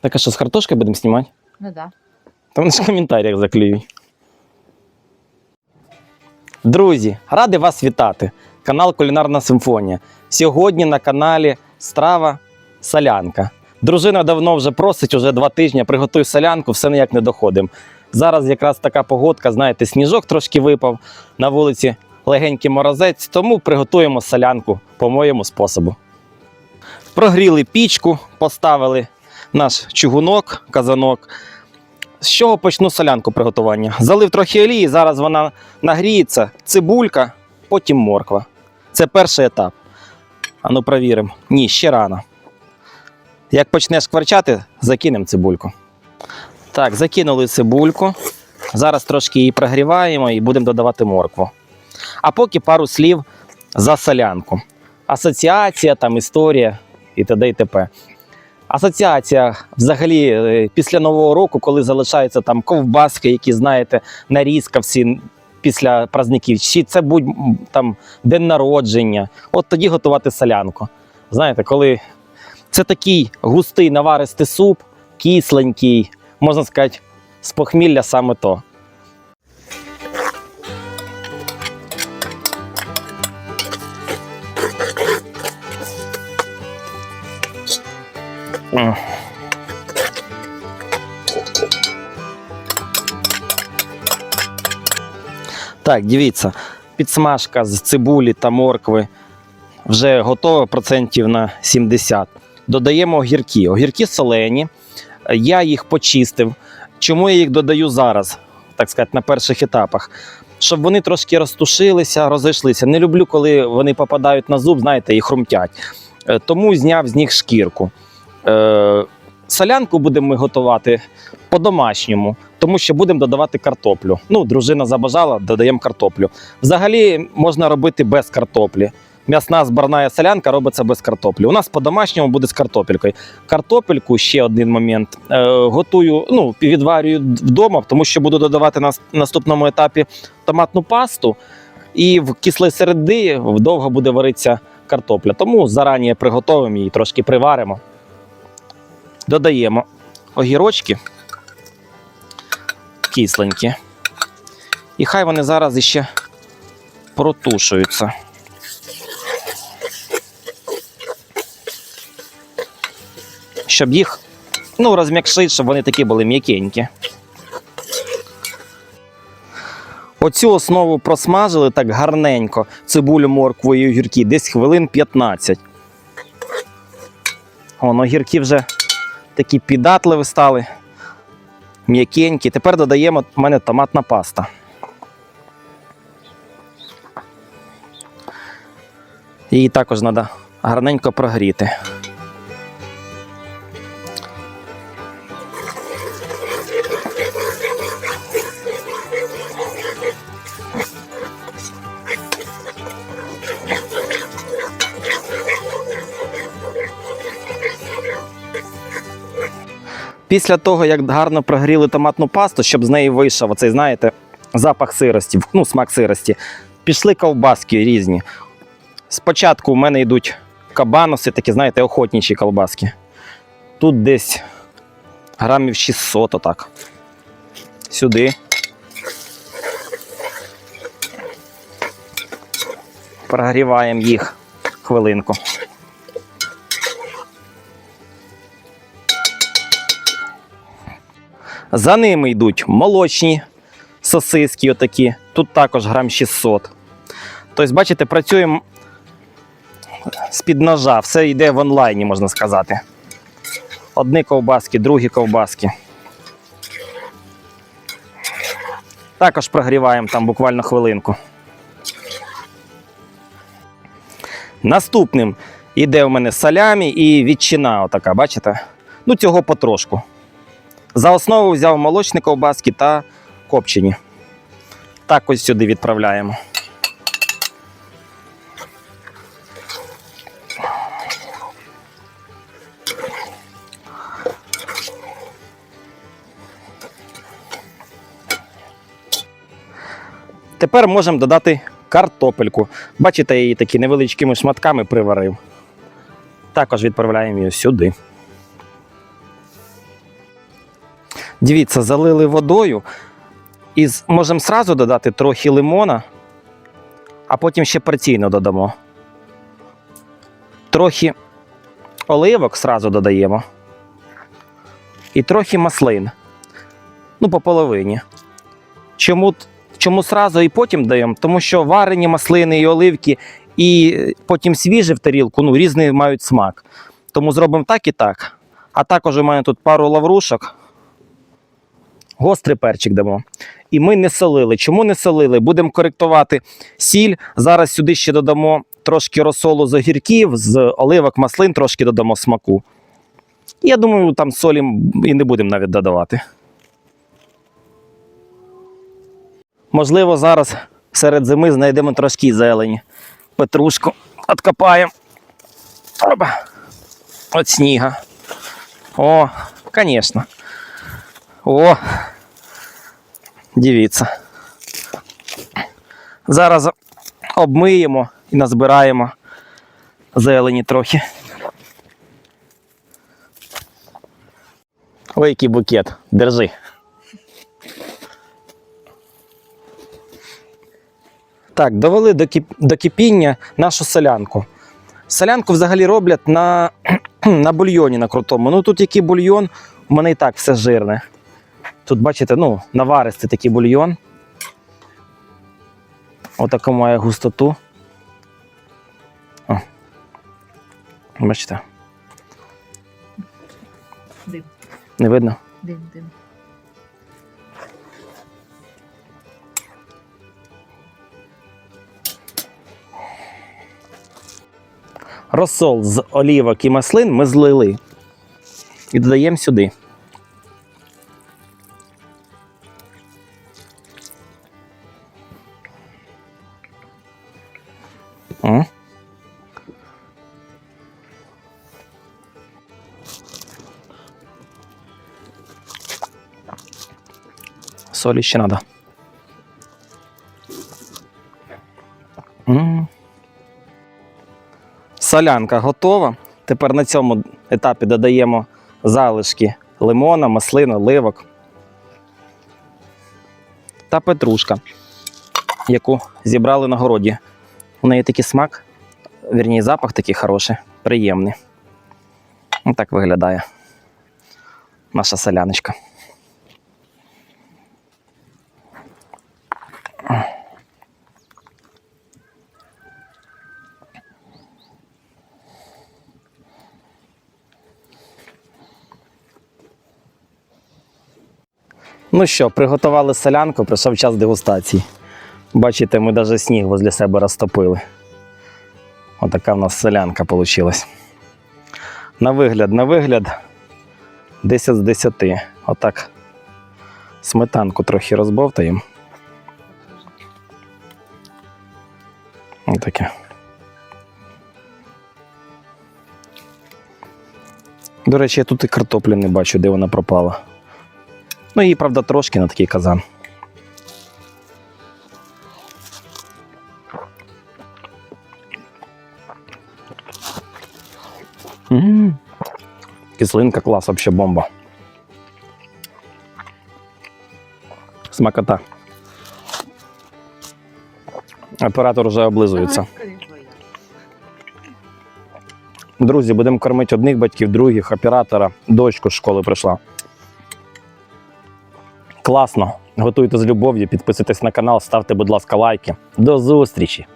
Так а що, з картошкою будемо знімати? Ну да. Там в коментарях заклюють. Друзі, радий вас вітати. Канал Кулінарна Симфонія. Сьогодні на каналі Страва Солянка. Дружина давно вже просить, уже два тижні, приготуй солянку, все ніяк не доходимо. Зараз якраз така погодка, знаєте, сніжок трошки випав на вулиці, легенький морозець, тому приготуємо солянку по моєму способу. Прогріли пічку, поставили наш чугунок, казанок. З чого почну солянку приготування? Залив трохи олії, зараз вона нагріється, цибулька, потім морква. Це перший етап. Ану, провіримо. Ні, ще рано. Як почнеш кварчати, закинемо цибульку. Так, закинули цибульку. Зараз трошки її прогріваємо і будемо додавати моркву. А поки пару слів за солянку. Асоціація, там історія і т.д. і т.п. Асоціація взагалі е, після нового року, коли залишаються там ковбаски, які знаєте, нарізка всі після праздників, чи це будь там день народження, от тоді готувати солянку. Знаєте, коли це такий густий наваристий суп, кисленький, можна сказати, з похмілля саме то. Так, дивіться, підсмажка з цибулі та моркви вже готова процентів на 70. Додаємо огірки. Огірки солені. Я їх почистив. Чому я їх додаю зараз, так сказати, на перших етапах? Щоб вони трошки розтушилися, розійшлися. Не люблю, коли вони попадають на зуб, знаєте, і хрумтять. Е, Тому зняв з них шкірку. Е, солянку будемо ми готувати по-домашньому, тому що будемо додавати картоплю. Ну, дружина забажала, додаємо картоплю. Взагалі можна робити без картоплі. М'ясна збарна солянка робиться без картоплі. У нас по-домашньому буде з картопелькою. Картопельку ще один момент. Е, готую, ну, відварюю вдома, тому що буду додавати на наступному етапі томатну пасту. І в кислій середи довго буде варитися картопля. Тому зарані приготуємо її, трошки приваримо. Додаємо огірочки кисленькі. І хай вони зараз іще протушуються. Щоб їх ну, розм'якшити, щоб вони такі були м'якенькі. Оцю основу просмажили так гарненько, цибулю, моркву і огірки, десь хвилин 15. Вон, огірки вже такі піддатливі стали, м'якенькі. Тепер додаємо в мене томатна паста. Її також треба гарненько прогріти. Після того, як гарно прогріли томатну пасту, щоб з неї вийшов оцей, знаєте, запах сирості, ну, смак сирості, пішли ковбаски різні. Спочатку в мене йдуть кабаноси, такі, знаєте, охотничі колбаски. Тут десь грамів 600 отак. Сюди. Прогріваємо їх хвилинку. За ними йдуть молочні сосиски, отакі. Тут також грам 600. Тобто, бачите, працюємо з-під ножа. Все йде в онлайні, можна сказати. Одні ковбаски, другі ковбаски. Також прогріваємо там буквально хвилинку. Наступним йде у мене салямі і ветчина отака, бачите? Ну, цього потрошку. За основу взяв молочні ковбаски та копчені. Так ось сюди відправляємо. Тепер можемо додати картопельку. Бачите, я її такі невеличкими шматками приварив. Також відправляємо її сюди. Дивіться, залили водою. І можемо сразу додати трохи лимона, а потім ще порційно додамо. Трохи оливок сразу додаємо. І трохи маслин. Ну, по половині. Чому, чому сразу і потім даємо? Тому що варені маслини і оливки, і потім свіжі в тарілку, ну, різний мають смак. Тому зробимо так і так. А також у мене тут пару лаврушок. Гострий перчик дамо. І ми не солили. Чому не солили? Будемо коректувати сіль. Зараз сюди ще додамо трошки розсолу з огірків, з оливок, маслин, трошки додамо смаку. Я думаю, там солі і не будемо навіть додавати. Можливо, зараз серед зими знайдемо трошки зелені. Петрушку откопаємо. Опа. От сніга. О, звісно. О, дивіться. Зараз обмиємо і назбираємо зелені трохи. Ой, який букет. Держи. Так, довели до, кип... до кипіння нашу солянку. Солянку взагалі роблять на, на бульйоні на крутому. Ну тут який бульйон, у мене і так все жирне. Тут, бачите, ну, наваристий такий бульйон. Отаку має густоту. О. Бачите, Дим, не видно? дим, дим. Розсол з олівок і маслин ми злили. І додаємо сюди. О. Солі ще треба. Солянка готова. Тепер на цьому етапі додаємо залишки лимона, маслин, оливок та петрушка, яку зібрали на городі. У неї такий смак, вірні, запах такий хороший, приємний. Ось так виглядає наша соляночка. Ну що, приготували солянку, прийшов час дегустації. Бачите, ми навіть сніг возле себе розтопили. Отака в нас солянка вийшла. На вигляд, на вигляд 10 з 10. Отак. Сметанку трохи розбовтаємо. Отаке. До речі, я тут і картоплі не бачу, де вона пропала. Ну, її, правда, трошки на такий казан. Кислинка клас, вообще бомба. Смакота. Оператор вже облизується. Друзі, будемо кормити одних батьків, других, оператора, дочку з школи прийшла. Класно. Готуйте з любов'ю, підписуйтесь на канал, ставте, будь ласка, лайки. До зустрічі!